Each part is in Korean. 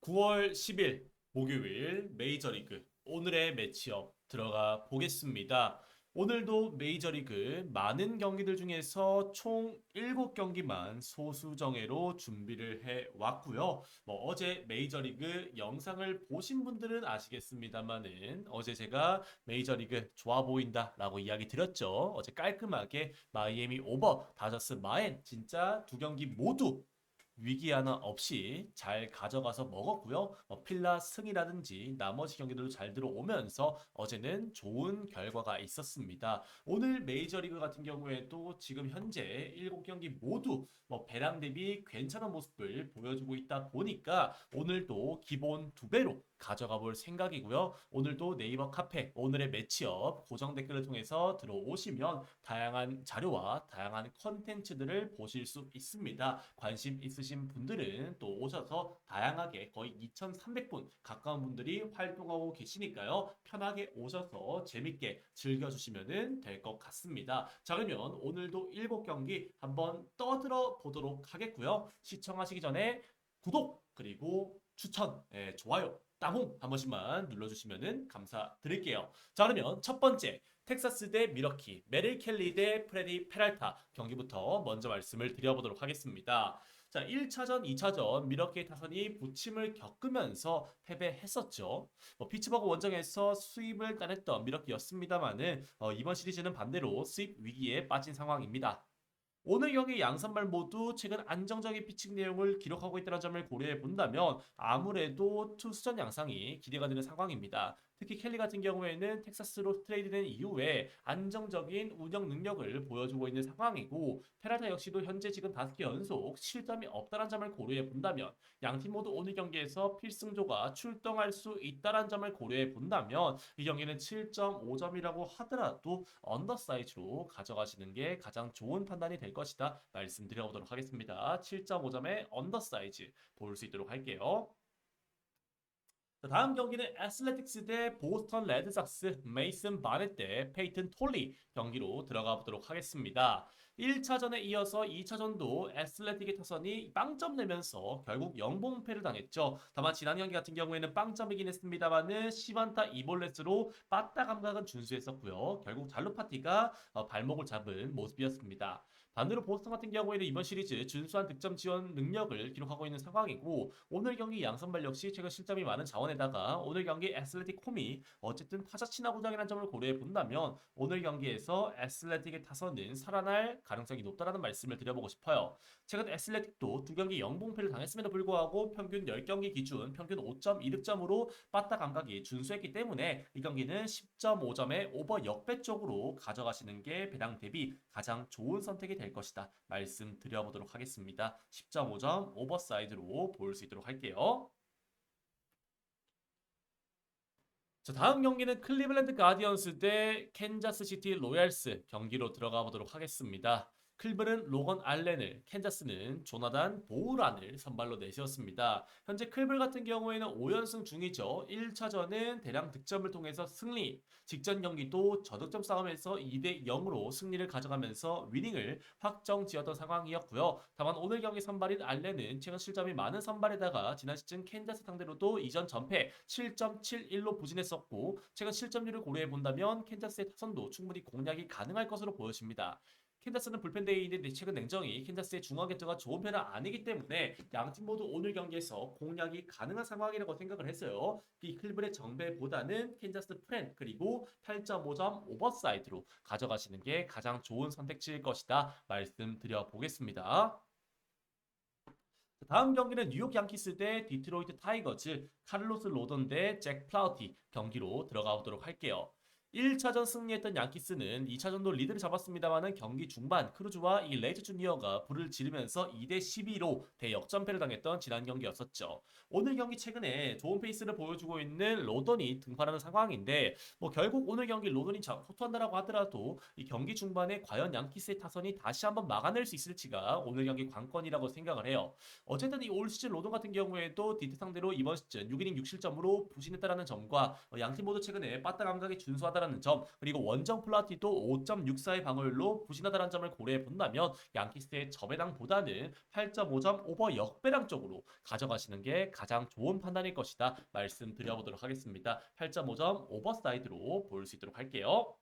9월 10일 목요일 메이저리그 오늘의 매치업 들어가 보겠습니다. 오늘도 메이저리그 많은 경기들 중에서 총 7경기만 소수 정예로 준비를 해 왔고요. 뭐 어제 메이저리그 영상을 보신 분들은 아시겠습니다만은 어제 제가 메이저리그 좋아 보인다라고 이야기 드렸죠. 어제 깔끔하게 마이애미 오버, 다저스 마엔 진짜 두 경기 모두 위기 하나 없이 잘 가져가서 먹었고요. 뭐 필라 승이라든지 나머지 경기들도 잘 들어오면서 어제는 좋은 결과가 있었습니다. 오늘 메이저리그 같은 경우에도 지금 현재 7경기 모두 뭐 배랑 대비 괜찮은 모습을 보여주고 있다 보니까 오늘도 기본 두 배로 가져가 볼 생각이고요. 오늘도 네이버 카페 오늘의 매치업 고정 댓글을 통해서 들어오시면 다양한 자료와 다양한 컨텐츠들을 보실 수 있습니다. 관심 있으신 분들은 또 오셔서 다양하게 거의 2,300분 가까운 분들이 활동하고 계시니까요. 편하게 오셔서 재밌게 즐겨주시면 될 것 같습니다. 자 그러면 오늘도 7경기 한번 떠들어 보도록 하겠고요. 시청하시기 전에 구독 그리고 추천, 예, 좋아요, 따봉 한 번씩만 눌러주시면 감사드릴게요. 자 그러면 첫 번째 텍사스 대 미러키, 메릴 켈리 대 프레디 페랄타 경기부터 먼저 말씀을 드려보도록 하겠습니다. 자, 1차전, 2차전 미러키의 타선이 부침을 겪으면서 패배했었죠. 뭐 피츠버그 원정에서 수입을 따냈던 미러키였습니다만은 어, 이번 시리즈는 반대로 수입 위기에 빠진 상황입니다. 오늘 경기 양선발 모두 최근 안정적인 피칭 내용을 기록하고 있다는 점을 고려해 본다면 아무래도 투수전 양상이 기대가 되는 상황입니다. 특히 켈리 같은 경우에는 텍사스로 트레이드된 이후에 안정적인 운영 능력을 보여주고 있는 상황이고 페라타 역시도 현재 지금 5개 연속 실점이 없다는 점을 고려해 본다면 양팀 모두 오늘 경기에서 필승조가 출동할 수 있다는 점을 고려해 본다면 이 경기는 7.5점이라고 하더라도 언더사이즈로 가져가시는 게 가장 좋은 판단이 될 것이다 말씀드려보도록 하겠습니다. 7.5점의 언더사이즈 볼 수 있도록 할게요. 자, 다음 경기는 애슬레틱스 대 보스턴 레드삭스 메이슨 바넷 대 페이튼 톨리 경기로 들어가 보도록 하겠습니다. 1차전에 이어서 2차전도 애슬레틱의 타선이 빵점 내면서 결국 영봉패를 당했죠. 다만 지난 경기 같은 경우에는 빵점이긴 했습니다만은 시반타 이볼레스로 빠따 감각은 준수했었고요. 결국 잘루파티가 어, 발목을 잡은 모습이었습니다. 반대로 보스턴 같은 경우에는 이번 시리즈 준수한 득점 지원 능력을 기록하고 있는 상황이고 오늘 경기 양선발 역시 최근 실점이 많은 자원 에다가 오늘 경기 애슬레틱 홈이 어쨌든 타자 친화 구장이라는 점을 고려해 본다면 오늘 경기에서 애슬레틱의 타선은 살아날 가능성이 높다라는 말씀을 드려보고 싶어요. 최근 애슬레틱도 두 경기 영봉패를 당했음에도 불구하고 평균 10경기 기준 평균 5.2득점으로 빠따 감각이 준수했기 때문에 이 경기는 10.5점의 오버 역배 쪽으로 가져가시는 게 배당 대비 가장 좋은 선택이 될 것이다 말씀드려보도록 하겠습니다. 10.5점 오버사이드로 볼 수 있도록 할게요. 자, 다음 경기는 클리블랜드 가디언스 대 캔자스 시티 로얄스 경기로 들어가 보도록 하겠습니다. 클블은 로건 알렌을, 캔자스는 조나단 보우란을 선발로 내세웠습니다. 현재 클블 같은 경우에는 5연승 중이죠. 1차전은 대량 득점을 통해서 승리, 직전 경기도 저득점 싸움에서 2대 0으로 승리를 가져가면서 위닝을 확정 지었던 상황이었고요. 다만 오늘 경기 선발인 알렌은 최근 실점이 많은 선발에다가 지난 시즌 캔자스 상대로도 이전 전패 7.71로 부진했었고 최근 실점률을 고려해 본다면 캔자스의 타선도 충분히 공략이 가능할 것으로 보여집니다. 캔자스는 불펜 대회인데 최근 냉정히 캔자스의 중앙 겐터가 좋은 편은 아니기 때문에 양팀 모두 오늘 경기에서 공략이 가능한 상황이라고 생각을 했어요. 이 클블의 정배보다는 캔자스 프렌 그리고 8.5점 오버사이드로 가져가시는 게 가장 좋은 선택지일 것이다 말씀드려 보겠습니다. 다음 경기는 뉴욕 양키스 대 디트로이트 타이거즈 카를로스 로던 대 잭 플라우티 경기로 들어가 보도록 할게요. 1차전 승리했던 양키스는 2차전도 리드를 잡았습니다만은 경기 중반 크루즈와 이 레이즈 주니어가 불을 지르면서 2대 12로 대역전패를 당했던 지난 경기였었죠. 오늘 경기 최근에 좋은 페이스를 보여주고 있는 로던이 등판하는 상황인데 뭐 결국 오늘 경기 로던이 자- 호투한다라고 하더라도 이 경기 중반에 과연 양키스의 타선이 다시 한번 막아낼 수 있을지가 오늘 경기 관건이라고 생각을 해요. 어쨌든 이 올 시즌 로던 같은 경우에도 디트 상대로 이번 시즌 6이닝 6실점으로 부진했다라는 점과 어, 양팀 모두 최근에 빠따 감각이 준수하다 부진하다는 점 그리고 원정 플라티도 5.64의 방어율로 부진하다는 점을 고려해 본다면 양키스의 저배당보다는 8.5점 오버 역배당 쪽으로 가져가시는 게 가장 좋은 판단일 것이다 말씀드려보도록 하겠습니다. 8.5점 오버사이드로 볼 수 있도록 할게요.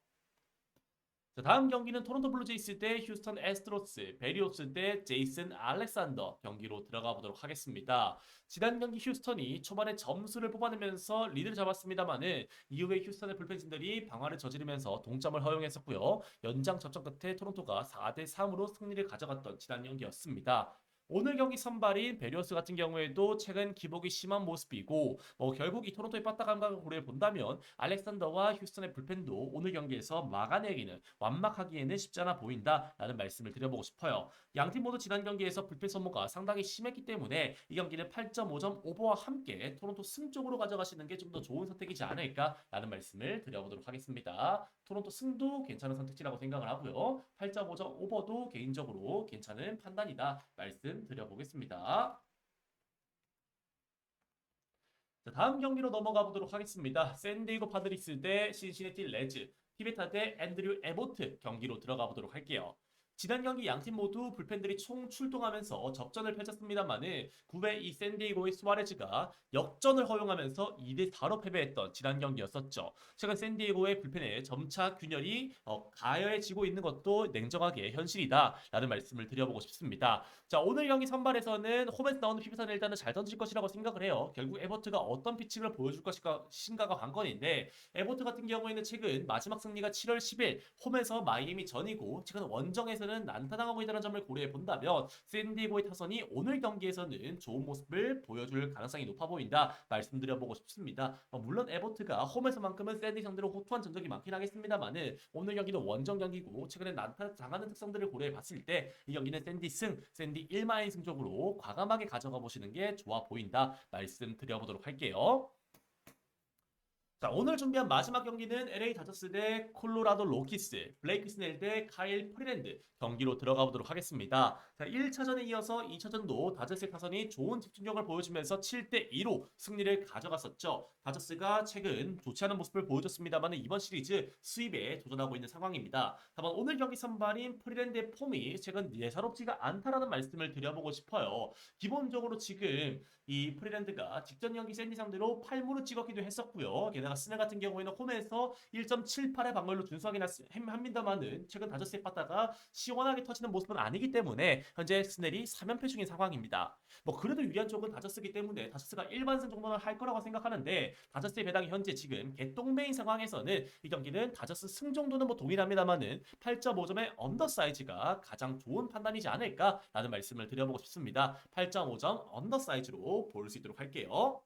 자, 다음 경기는 토론토 블루제이스 대 휴스턴 에스트로스, 베리오스 대 제이슨 알렉산더 경기로 들어가 보도록 하겠습니다. 지난 경기 휴스턴이 초반에 점수를 뽑아내면서 리드를 잡았습니다만은 이후에 휴스턴의 불펜진들이 방어를 저지르면서 동점을 허용했었고요. 연장 접전 끝에 토론토가 4대 3으로 승리를 가져갔던 지난 경기였습니다. 오늘 경기 선발인 베리오스 같은 경우에도 최근 기복이 심한 모습이고 뭐 결국 이 토론토의 빠따 감각을 고려해 본다면 알렉산더와 휴스턴의 불펜도 오늘 경기에서 막아내기는 완막하기에는 쉽지 않아 보인다라는 말씀을 드려보고 싶어요. 양팀 모두 지난 경기에서 불펜 소모가 상당히 심했기 때문에 이 경기는 8.5점 오버와 함께 토론토 승 쪽으로 가져가시는 게 좀 더 좋은 선택이지 않을까라는 말씀을 드려보도록 하겠습니다. 토론토 승도 괜찮은 선택지라고 생각을 하고요. 8.5점 오버도 개인적으로 괜찮은 판단이다 말씀 드려보겠습니다. 자, 다음 경기로 넘어가 보도록 하겠습니다. 샌디에고 파드리스 대 신시내티 레즈, 티베타 대 앤드류 에보트 경기로 들어가 보도록 할게요. 지난 경기 양팀 모두 불펜들이 총 출동하면서 접전을 펼쳤습니다만은 9회 이 샌디에고의 수아레즈가 역전을 허용하면서 2대 4로 패배했던 지난 경기였었죠. 최근 샌디에고의 불펜에 점차 균열이 어, 가열해지고 있는 것도 냉정하게 현실이다라는 말씀을 드려보고 싶습니다. 자 오늘 경기 선발에서는 홈에서 나오는 피부타는 일단은 잘 던질 것이라고 생각을 해요. 결국 에버트가 어떤 피칭을 보여줄 것인가 신가가 관건인데 에버트 같은 경우에는 최근 마지막 승리가 7월 10일 홈에서 마이애미 전이고 최근 원정에서 는 난타당하고 있다는 점을 고려해 본다면 샌디에고의 타선이 오늘 경기에서는 좋은 모습을 보여줄 가능성이 높아 보인다 말씀드려보고 싶습니다. 어, 물론 에버트가 홈에서만큼은 샌디 상대로 호투한 전적이 많긴 하겠습니다만은 오늘 경기도 원정 경기고 최근에 난타 당하는 특성들을 고려해 봤을 때 이 경기는 샌디 승, 샌디 1마인 승 쪽으로 과감하게 가져가 보시는 게 좋아 보인다 말씀드려보도록 할게요. 자, 오늘 준비한 마지막 경기는 LA 다저스 대 콜로라도 로키스, 블레이크 스넬 대 카일 프리랜드 경기로 들어가 보도록 하겠습니다. 자, 1차전에 이어서 2차전도 다저스의 타선이 좋은 집중력을 보여주면서 7대 2로 승리를 가져갔었죠. 다저스가 최근 좋지 않은 모습을 보여줬습니다만 이번 시리즈 수입에 도전하고 있는 상황입니다. 다만 오늘 경기 선발인 프리랜드의 폼이 최근 예사롭지가 않다라는 말씀을 드려보고 싶어요. 기본적으로 지금 이 프리랜드가 직전 경기 샌디 상대로 8무를 찍었기도 했었고요. 게다가 스넬 같은 경우에는 홈에서 1.78의 방어율로 준수하긴 합니다만은 최근 다저스에 빠다가 시원하게 터지는 모습은 아니기 때문에 현재 스넬이 3연패 중인 상황입니다. 뭐 그래도 유리한 쪽은 다저스기 때문에 다저스가 일반승 정도는 할 거라고 생각하는데 다저스의 배당이 현재 지금 개똥매인 상황에서는 이 경기는 다저스 승 정도는 뭐 동일합니다만은 8.5점의 언더 사이즈가 가장 좋은 판단이지 않을까라는 말씀을 드려보고 싶습니다. 8.5점 언더 사이즈로 볼 수 있도록 할게요.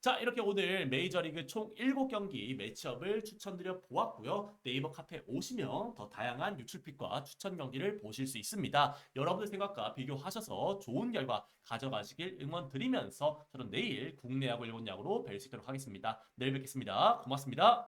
자, 이렇게 오늘 메이저리그 총 7경기 매치업을 추천드려 보았고요. 네이버 카페 오시면 더 다양한 유출픽과 추천 경기를 보실 수 있습니다. 여러분들 생각과 비교하셔서 좋은 결과 가져가시길 응원드리면서 저는 내일 국내 야구 일본 야구로 뵐수 있도록 하겠습니다. 내일 뵙겠습니다. 고맙습니다.